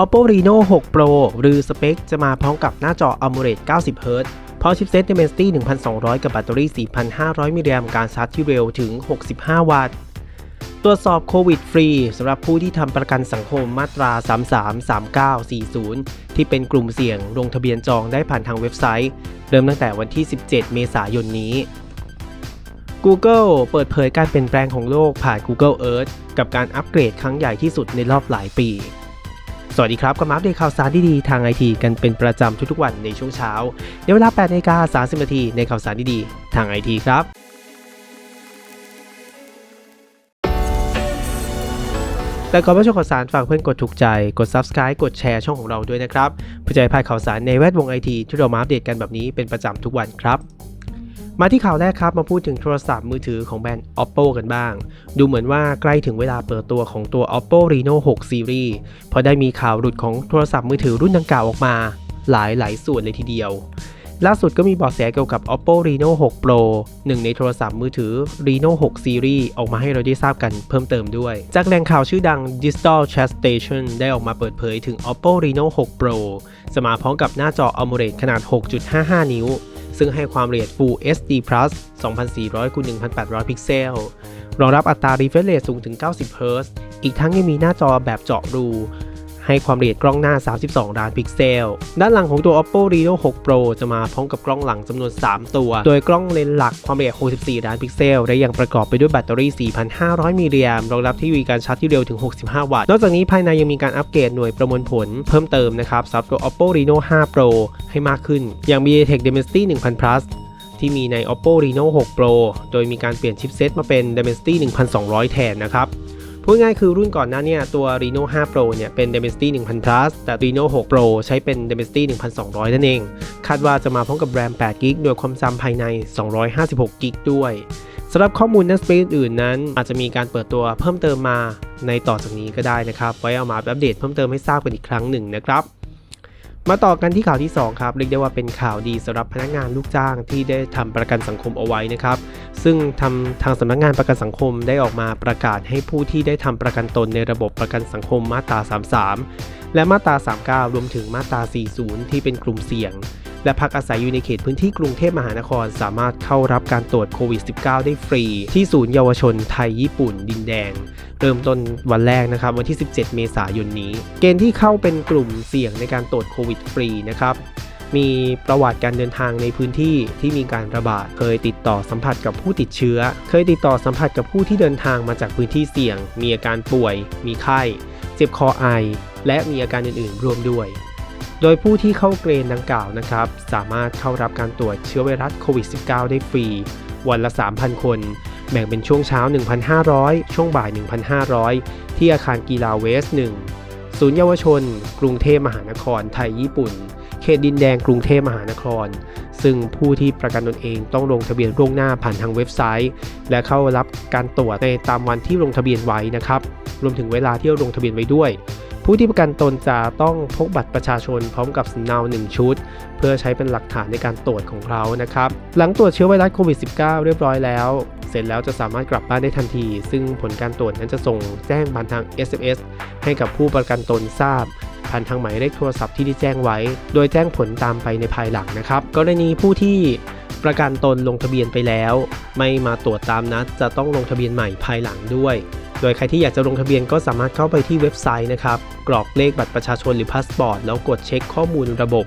Oppo Reno 6 Pro หรือสเปคจะมาพร้อมกับหน้าจอ AMOLED 90 Hz พร้อมชิปเซ็ต Dimensity 1200 กับแบตเตอรี่ 4,500 มิลลิแอมป์การชาร์จที่เร็วถึง 65 วัตต์ ตรวจสอบโควิดฟรีสำหรับผู้ที่ทำประกันสังคมมาตรา 33 39 40 ที่เป็นกลุ่มเสี่ยงลงทะเบียนจองได้ผ่านทางเว็บไซต์ เริ่มตั้งแต่วันที่ 17 เมษายนนี้ Google เปิดเผยการเปลี่ยนแปลงของโลกผ่าน Google Earth กับการอัปเกรดครั้งใหญ่ที่สุดในรอบหลายปี สวัสดีครับก็มาอัปเดตข่าวสารดีๆทางไอทีกันเป็นประจำทุกๆวันในช่วงเช้าในเวลา8นาฬิกา30นาทีในข่าวสารดีๆทางไอทีครับแต่ก่อนไปชมข่าวสารฝากเพื่อนกดถูกใจ กด Subscribe กดแชร์ช่องของเราด้วยนะครับเพื่อจะให้พลาดข่าวสารในแวดวงไอทีที่เรามาอัปเดตกันแบบนี้เป็นประจำทุกวันครับ มาที่ข่าวแรกครับมาพูดถึงโทรศัพท์มือถือของแบรนด์ Oppo กันบ้าง ดูเหมือนว่าใกล้ถึงเวลาเปิดตัวของตัว Oppo Reno 6 Series เพราะได้มีข่าวหลุดของโทรศัพท์มือถือรุ่นดังกล่าวออกมา หลายหลายส่วนเลยทีเดียว ล่าสุดก็มีเบาะแสเกี่ยวกับ Oppo Reno 6 Pro หนึ่งในโทรศัพท์มือถือ Reno 6 Series ออกมาให้เราได้ทราบกันเพิ่มเติมด้วย จากแหล่งข่าวชื่อดัง Digital Chat Station ได้ออกมาเปิดเผยถึง Oppo Reno 6 Pro จะมาพร้อมกับหน้าจอ AMOLED ขนาด 6.55 นิ้ว ซึ่งให้ความละเอียด Full HD Plus 2400 x 1800 พิกเซล รองรับอัตรา refresh rate สูงถึง 90 Hz อีกทั้งยังมีหน้าจอแบบเจาะรู ให้ความละเอียดกล้องหน้า 32 ล้านพิกเซล ด้านหลังของตัว Oppo Reno 6 Pro จะมาพร้อมกับกล้องหลังจำนวน 3 ตัว โดยกล้องเลนส์หลักความละเอียด 64 ล้านพิกเซล และยังประกอบไปด้วยแบตเตอรี่ 4,500 มิลลิแอมป์รองรับที่วีการชาร์จที่เร็วถึง 65 วัตต์ นอกจากนี้ภายในยังมีการอัปเกรดหน่วยประมวลผลเพิ่มเติมนะครับสำหรับตัว Oppo Reno 5 Pro ให้มากขึ้น อย่าง MediaTek Dimensity 1000 Plus ที่มีใน Oppo Reno 6 Pro โดยมีการเปลี่ยนชิปเซตมาเป็น Dimensity 1200 แทนนะครับ พูดง่ายคือรุ่นก่อนหน้าเนี่ยตัว Reno 5 Pro เนี่ยเป็น Dimensity 1000 Plus แต่ Reno 6 Pro ใช้เป็น Dimensity 1200 นั่นเอง คาดว่าจะมาพร้อมกับ RAM 8 g b โดยความจำภายใน 256 g b ด้วยสำหรับข้อมูลในสเปคอื่นนั้น อาจจะมีการเปิดตัวเพิ่มเติมมาในต่อจากนี้ก็ได้นะครับ ไว้เอามาอัปเดตเพิ่มเติมให้ทราบกันอีกครั้งหนึ่งนะครับมาต่อกันที่ข่าวที่ 2 ครับ เรียกได้ว่าเป็นข่าวดีสำหรับพนักงานลูกจ้างที่ได้ทำประกันสังคมเอาไว้นะครับ ซึ่งทำทางสำนักงานประกันสังคมได้ออกมาประกาศให้ผู้ที่ได้ทำประกันตนในระบบประกันสังคมมาตรา 33 และมาตรา 39 รวมถึงมาตรา 40 ที่เป็นกลุ่มเสี่ยง และพักอาศัยอยู่ในเขตพื้นที่กรุงเทพมหานคร สามารถเข้ารับการตรวจโควิด -19 ได้ฟรี ที่ศูนย์เยาวชนไทยญี่ปุ่นดินแดง เริ่มต้นวันแรกนะครับวันที่ 17 เมษายนนี้ เกณฑ์ที่เข้าเป็นกลุ่มเสี่ยงในการตรวจโควิดฟรีนะครับ มีประวัติการเดินทางในพื้นที่ที่มีการระบาด เคยติดต่อสัมผัสกับผู้ติดเชื้อ เคยติดต่อสัมผัสกับผู้ที่เดินทางมาจากพื้นที่เสี่ยง มีอาการป่วย มีไข้ เจ็บคอไอ และมีอาการอื่นๆ ร่วมด้วย โดยผู้ที่เข้าเกณฑ์ดังกล่าวนะครับ สามารถเข้ารับการตรวจเชื้อไวรัสโควิด -19 ได้ฟรี วันละ 3,000 คน แบ่งเป็นช่วงเช้า 1,500 ช่วงบ่าย 1,500 ที่อาคารกีฬาเวส 1 ศูนย์เยาวชน กรุงเทพมหานคร ไทยญี่ปุ่น เขตดินแดงกรุงเทพมหานคร ซึ่งผู้ที่ประกันตนเองต้องลงทะเบียนล่วงหน้าผ่านทางเว็บไซต์ และเข้ารับการตรวจในตามวันที่ลงทะเบียนไว้นะครับ รวมถึงเวลาที่ลงทะเบียนไว้ด้วย ผู้ที่ประกันตนจะต้องพกบัตรประชาชนพร้อมกับสำเนา1ชุด เพื่อใช้เป็นหลักฐานในการตรวจของเขานะครับ หลังตรวจเชื้อไวรัสโควิด -19 เรียบร้อยแล้ว เสร็จแล้วจะสามารถกลับบ้านได้ทันที ซึ่งผลการตรวจนั้นจะส่งแจ้งผ่านทาง SMS ให้กับผู้ประกันตนทราบ ผ่านทางหมายเลขโทรศัพท์ที่ได้แจ้งไว้ โดยแจ้งผลตามไปในภายหลังนะครับ กรณีผู้ที่ประกันตนลงทะเบียนไปแล้ว ไม่มาตรวจตามนัด จะต้องลงทะเบียนใหม่ภายหลังด้วย โดยใครที่อยากจะลงทะเบียนก็สามารถเข้าไปที่เว็บไซต์นะครับ กรอกเลขบัตรประชาชนหรือพาสปอร์ตแล้วกดเช็คข้อมูลระบบ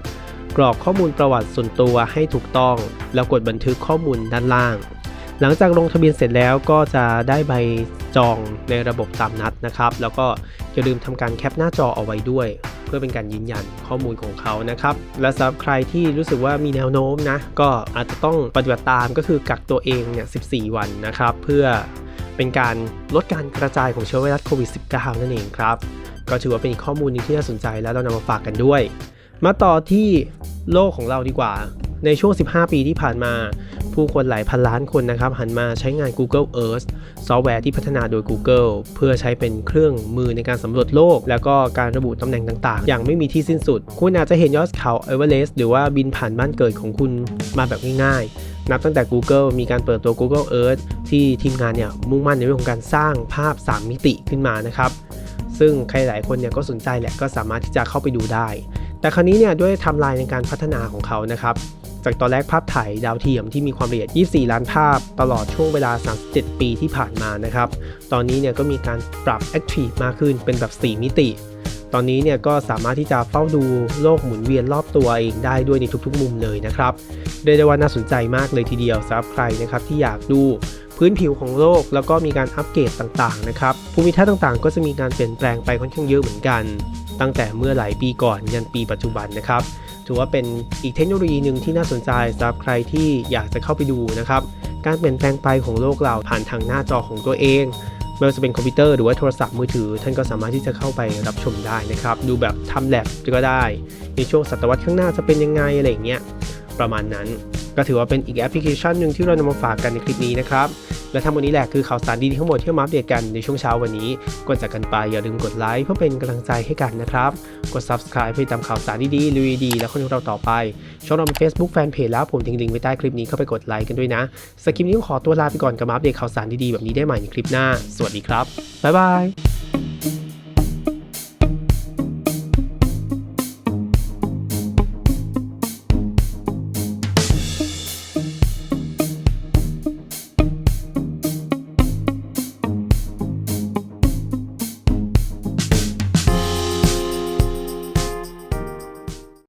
กรอกข้อมูลประวัติส่วนตัวให้ถูกต้อง แล้วกดบันทึกข้อมูลด้านล่าง หลังจากลงทะเบียนเสร็จแล้วก็จะได้ใบจองในระบบตามนัดนะครับ แล้วก็อย่าลืมทำการแคปหน้าจอเอาไว้ด้วย เพื่อเป็นการยืนยันข้อมูลของเขานะครับ และสำหรับใครที่รู้สึกว่ามีแนวโน้มนะ ก็อาจจะต้องปฏิบัติตามก็คือกักตัวเองเนี่ย14 วันนะครับ เพื่อเป็นการลดการกระจายของเชื้อไวรัสโควิด -19 นั่นเองครับ ก็ถือว่าเป็นข้อมูลหนึงที่น่าสนใจแล้วเรานำมาฝากกันด้วย มาต่อที่โลกของเราดีกว่า ในช่วง 15 ปีที่ผ่านมา ผู้คนหลายพันล้านคนนะครับ หันมาใช้งาน Google Earth ซอฟต์แวร์ที่พัฒนาโดย Google เพื่อใช้เป็นเครื่องมือในการสำรวจโลก แล้วก็การระบุตำแหน่งต่างๆ อย่างไม่มีที่สิ้นสุด คุณอาจจะเห็นยอดเขาเอเวอเรสต์หรือว่าบินผ่านบ้านเกิดของคุณมาแบบง่ายๆ นับตั้งแต่ Google มีการเปิดตัว Google Earth ที่ทีมงานเนี่ยมุ่งมั่นในเรื่องของการสร้างภาพ 3 มิติขึ้นมานะครับซึ่งใครหลายคนเนี่ยก็สนใจแหละก็สามารถที่จะเข้าไปดูได้ แต่คราวนี้เนี่ยด้วยทม์ไลน์ในการพัฒนาของเขานะครับ จากตอนแรกภาพถ่ายดาวเทียมที่มีความละเอียด 24 ล้านภาพ ตลอดช่วงเวลา 37 ปีที่ผ่านมานะครับ ตอนนี้เนี่ยก็มีการปรับ Active มากขึ้นเป็นแบบ 4 มิติ ตอนนี้เนี่ยก็สามารถที่จะเฝ้าดูโลกหมุนเวียนรอบตัวเองได้ด้วยในทุกๆ มุมเลยนะครับเรียกได้ว่าน่าสนใจมากเลยทีเดียวสำหรับใครนะครับที่อยากดูพื้นผิวของโลกแล้วก็มีการอัปเกรดต่างๆนะครับภูมิทัศน์ต่างๆ ก็จะมีการเปลี่ยนแปลงไปค่อนข้างเยอะเหมือนกัน ตั้งแต่เมื่อหลายปีก่อนยันปีปัจจุบันนะครับ ถือว่าเป็นอีกเทคโนโลยีหนึ่งที่น่าสนใจสำหรับใครที่อยากจะเข้าไปดูนะครับ การเปลี่ยนแปลงไปของโลกเราผ่านทางหน้าจอของตัวเองไม่ว่าจะเป็นคอมพิวเตอร์หรือว่าโทรศัพท์มือถือ ท่านก็สามารถที่จะเข้าไปรับชมได้นะครับ ดูแบบทำแลบก็ได้ ในช่วงศตวรรษข้างหน้าจะเป็นยังไงอะไรอย่างเงี้ยประมาณนั้น ก็ถือว่าเป็นอีกแอปพลิเคชันหนึ่งที่เรานำมาฝากกันในคลิปนี้นะครับ และทั้งหมดนี้แหละคือข่าวสารดีๆทั้งหมดที่มาอัปเดตกันในช่วงเช้าวันนี้ก่อนจากกันไปอย่าลืมกดไลค์เพื่อเป็นกำลังใจให้กันนะครับ กด subscribe เพื่อตามข่าวสารดีๆลุยดีและคนของเราต่อไป ช่องเรามี Facebook Fanpage แล้วผมทิ้งลิงก์ไว้ใต้คลิปนี้เข้าไปกดไลค์กันด้วยนะสคริปนี้ต้องขอตัวลาไปก่อนกับมาอัปเดตข่าวสารดีๆแบบนี้ได้ใหม่ในคลิปหน้า สวัสดีครับบ๊ายบาย